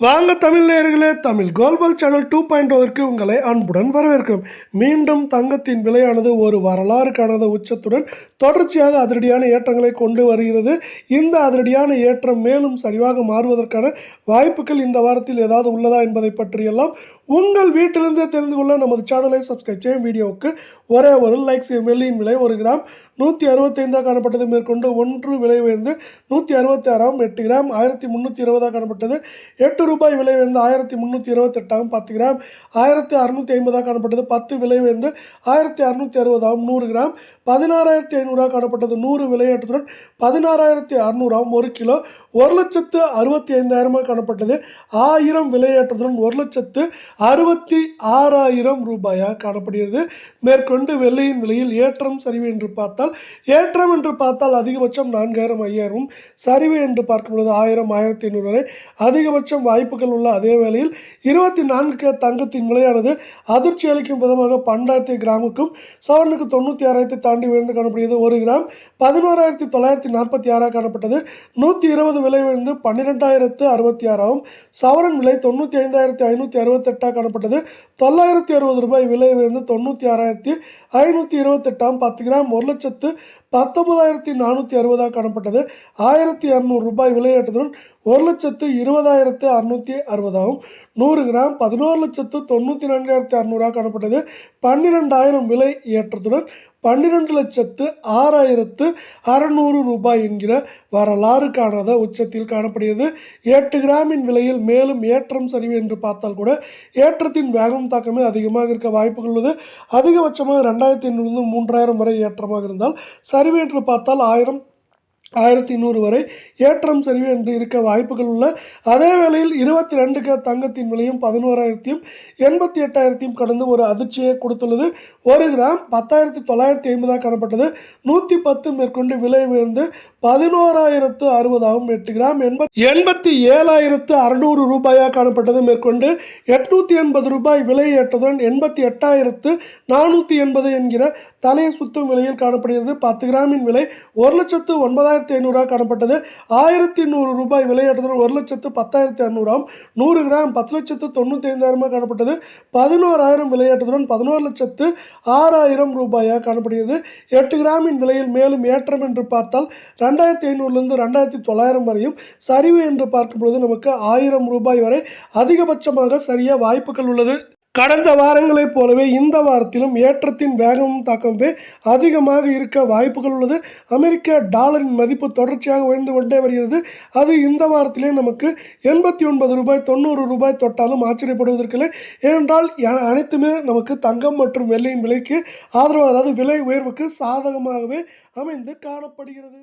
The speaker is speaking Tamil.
வாங்க தமிழ் நேர்களே Tamil global channel two point ஓவிற்கு உங்களை அன்புடன் வரவேற்கும். மீண்டும் தங்கத்தின் விலையானது ஒரு வரலாறு காணாத உச்சத்துடன் தொடர்ச்சியாக அதிரடியான ஏற்றங்களை கொண்டு வருகிறது. இந்த அதிரடியான ஏற்றம் மேலும் சரிவாக மாறுவதற்கான வாய்ப்புகள் இந்த வாரத்தில் ஏதாவது உள்ளதா என்பதை பற்றியெல்லாம் உங்கள் வீட்டிலிருந்தே தெரிந்து கொள்ள நமது சேனலை சப்ஸ்கிரைப் செய்யும் வீடியோவுக்கு ஒரே ஒரு லைக் செய்யும் வெள்ளியின் விலை ஒரு கிராம். நூற்றி அறுபத்தைந்தாக காணப்பட்டது. மேற்கொண்டு ஒன்று விலை உயர்ந்து நூற்றி அறுபத்தி ஆறாம் எட்டு கிராம். ஆயிரத்தி முந்நூற்றி இருபதாக காணப்பட்டது. எட்டு ரூபாய் விலை உயர்ந்து ஆயிரத்தி முந்நூற்றி இருபத்தெட்டாம் பத்து கிராம். ஆயிரத்தி அறுநூற்றி ஐம்பதாக காணப்பட்டது. பத்து விலை உயர்ந்து ஆயிரத்தி அறுநூற்றி அறுபதாம் நூறு கிராம். பதினாறாயிரத்தி ஐநூறாக காணப்பட்டது. நூறு விலையேற்றத்துடன் பதினாறாயிரத்தி அறநூறாகும் ஒரு கிலோ. ஒரு லட்சத்து அறுபத்தி ஐந்தாயிரமாக காணப்பட்டது. ஆயிரம் விலையேற்றத்துடன் ஒரு லட்சத்து அறுபத்தி ஆறாயிரம் ரூபாயாக காணப்படுகிறது. மேற்கொண்டு வெள்ளையின் விலையில் ஏற்றம் சரிவு என்று பார்த்தால் ஏற்றம் என்று பார்த்தால் அதிகபட்சம் நான்காயிரம் ஐயாயிரம் சரிவு என்று பார்க்கும் பொழுது ஆயிரம் ஆயிரத்தி ஐநூறு வரை அதிகபட்சம் வாய்ப்புகள் உள்ள அதே வேளையில் இருபத்தி நான்கு தங்கத்தின் விலையானது அதிர்ச்சி அளிக்கும் விதமாக பன்னெண்டாயிரத்தி கிராமுக்கும் சவரனுக்கு தொண்ணூற்றி ஆறாயிரத்தி தாண்டி உயர்ந்து காணப்படுகிறது. ஒரு கிராம் பதினோராயிரத்தி தொள்ளாயிரத்தி நாற்பத்தி ஆறாக காணப்பட்டது. நூற்றி இருபது விலை உயர்ந்து பன்னிரெண்டாயிரத்து அறுபத்தி ஆறாகும் சவரன் விலை தொண்ணூற்றி ஐந்தாயிரத்தி ஐநூற்றி அறுபத்தெட்டாக காணப்பட்டது. தொள்ளாயிரத்தி அறுபது ரூபாய் விலை உயர்ந்து தொண்ணூற்றி ஆறாயிரத்தி ஐநூற்றி இருபத்தெட்டாம் பத்து கிராம் ஒரு லட்சத்து பத்தொன்பதாயிரத்தி நானூற்றி அறுபதாக காணப்பட்டது. ஆயிரத்தி இரநூறு ரூபாய் விலையேற்றத்துடன் ஒரு லட்சத்து இருபதாயிரத்து அறுநூற்றி அறுபதாகவும் நூறு கிராம் பதினோரு லட்சத்து தொண்ணூற்றி நான்காயிரத்தி அறநூறாக காணப்பட்டது. பன்னிரெண்டாயிரம் விலை ஏற்றத்துடன் பன்னிரெண்டு லட்சத்து ஆறாயிரத்து அறநூறு ரூபாய் என்கிற வரலாறு காணாத உச்சத்தில் காணப்படுகிறது. எட்டு கிராமின் விலையில் மேலும் ஏற்றம் சரிவு என்று பார்த்தால் கூட ஏற்றத்தின் வேகம் தாக்கமே அதிகமாக இருக்க வாய்ப்புகள் உள்ளது. அதிகபட்சமாக ரெண்டாயிரத்தி ஐநூறுலேருந்து மூன்றாயிரம் வரை ஏற்றமாக இருந்தால் சரிவு என்று பார்த்தால் ஆயிரம் ஆயிரத்தி நூறு வரை ஏற்றம் சரிவு என்று இருக்க வாய்ப்புகள் உள்ள அதே வேளையில் இருபத்தி ரெண்டுக்கு தங்கத்தின் விலையும் பதினோராயிரத்தையும் எண்பத்தி எட்டாயிரத்தையும் கடந்து ஒரு அதிர்ச்சியை கொடுத்துள்ளது. ஒரு கிராம் பத்தாயிரத்தி தொள்ளாயிரத்தி ஐம்பதாக காணப்பட்டது. நூற்றி பத்து மேற்கொண்டு விலை உயர்ந்து பதினோராயிரத்து அறுபதாகவும் எட்டு கிராம் எண்பத்தி எண்பத்தி ஏழாயிரத்து அறுநூறு ரூபாயாக காணப்பட்டது. மேற்கொண்டு எட்நூற்றி எண்பது ரூபாய் விலை ஏற்றதுடன் எண்பத்தி எட்டாயிரத்து நானூற்றி எண்பது என்கிற தலையை சுத்தும் விலையில் காணப்படுகிறது. பத்து கிராமின் விலை ஒரு லட்சத்து ஒன்பதாயிரம் ஒன்பதாயிரத்தி ஐநூறுரூவா காணப்பட்டது. ஆயிரத்தி நூறு ரூபாய் விளையாட்டுடன் ஒரு லட்சத்து பத்தாயிரத்தி அறுநூறாம் நூறு கிராம் பத்து லட்சத்து தொண்ணூற்றி ஐந்தாயிரமாக காணப்பட்டது. பதினோராயிரம் விலையேற்றத்துடன் பதினோரு லட்சத்து ஆறாயிரம் ரூபாயாக காணப்படுகிறது. எட்டு கிராமின் விலையில் மேலும் ஏற்றம் என்று பார்த்தால் ரெண்டாயிரத்தி ஐநூறுலேருந்து ரெண்டாயிரத்தி தொள்ளாயிரம் வரையும் சரிவு என்று பார்க்கும் பொழுது நமக்கு ஆயிரம் ரூபாய் வரை அதிகபட்சமாக சரிய வாய்ப்புகள் உள்ளது. கடந்த வாரங்களைப் போலவே இந்த வாரத்திலும் ஏற்றத்தின் வேகமும் தாக்கமே அதிகமாக இருக்க வாய்ப்புகள் உள்ளது. அமெரிக்க டாலரின் மதிப்பு தொடர்ச்சியாக உயர்ந்து கொண்டே வருகிறது. அது இந்த வாரத்திலே நமக்கு எண்பத்தி ஒன்பது ரூபாய் தொண்ணூறு ரூபாய் தொட்டாலும் ஆச்சரியப்படுவதற்கில்லை. ஏனென்றால் அனைத்துமே நமக்கு தங்கம் மற்றும் வெள்ளியின் விலைக்கு ஆதரவாக அதாவது விலை உயர்வுக்கு சாதகமாகவே அமைந்து காணப்படுகிறது.